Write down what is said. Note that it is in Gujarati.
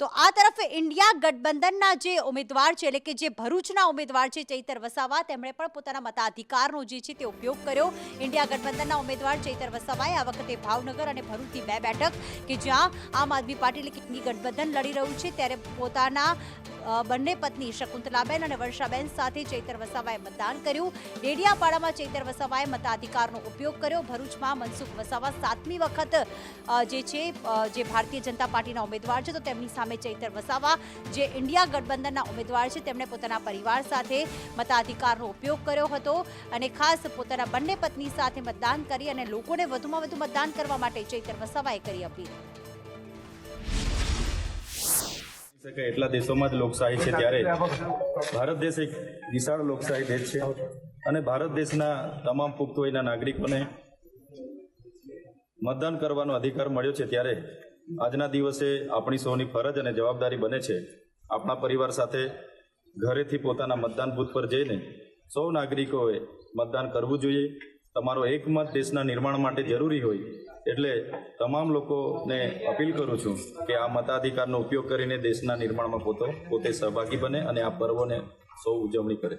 તો આ તરફ ઇન્ડિયા ગઠબંધનના જે ઉમેદવાર છે, એટલે કે જે ભરૂચના ઉમેદવાર છે, ચૈતર વસાવા, તેમણે પણ પોતાના મતાધિકારનો જે છે તે ઉપયોગ કર્યો. ઇન્ડિયા ગઠબંધનના ઉમેદવાર ચૈતર વસાવાએ આ વખતે ભાવનગર અને ભરૂચની બે બેઠક કે જ્યાં આમ આદમી પાર્ટી, એટલે ગઠબંધન લડી રહ્યું છે, ત્યારે પોતાના બંને પત્ની શકુંતલાબેન અને વર્ષાબેન સાથે ચૈતર વસાવાએ મતદાન કર્યું. ડેડિયાપાડામાં ચૈતર વસાવાએ મતાધિકારનો ઉપયોગ કર્યો. ભરૂચમાં મનસુખ વસાવા સાતમી વખત જે છે જે ભારતીય જનતા પાર્ટીના ઉમેદવાર છે, તો તેમની સામે ચૈતર વસાવા, જે ઇન્ડિયા ગઠબંધનના ઉમેદવાર છે, તેમણે પોતાના પરિવાર સાથે મતાધિકારનો ઉપયોગ કર્યો હતો અને ખાસ પોતાના બંને પત્ની સાથે મતદાન કરી અને લોકોને વધુમાં વધુ મતદાન કરવા માટે ચૈતર વસાવાએ કરી અપીલ. એટલા દેશોમાં જ લોકશાહી છે ત્યારે. ભારત દેશ એક વિશાળ લોકશાહી દેશ છે અને ભારત દેશના તમામ પુખ્ત વયના નાગરિકોને મતદાન કરવાનો અધિકાર મળ્યો છે ત્યારે આજના દિવસે આપણી સૌની ફરજ અને જવાબદારી બને છે. આપણા પરિવાર સાથે ઘરેથી પોતાના મતદાન બૂથ પર જઈને સૌ નાગરિકોએ મતદાન કરવું જોઈએ. તમારો એક મત દેશના નિર્માણ માટે જરૂરી હોય એટલે તમામ લોકોને અપીલ કરું છું કે આ મતાધિકારનો ઉપયોગ કરીને દેશના નિર્માણમાં પોતો, પોતે સહભાગી બને અને આ પર્વોને સૌ ઉજવણી કરે.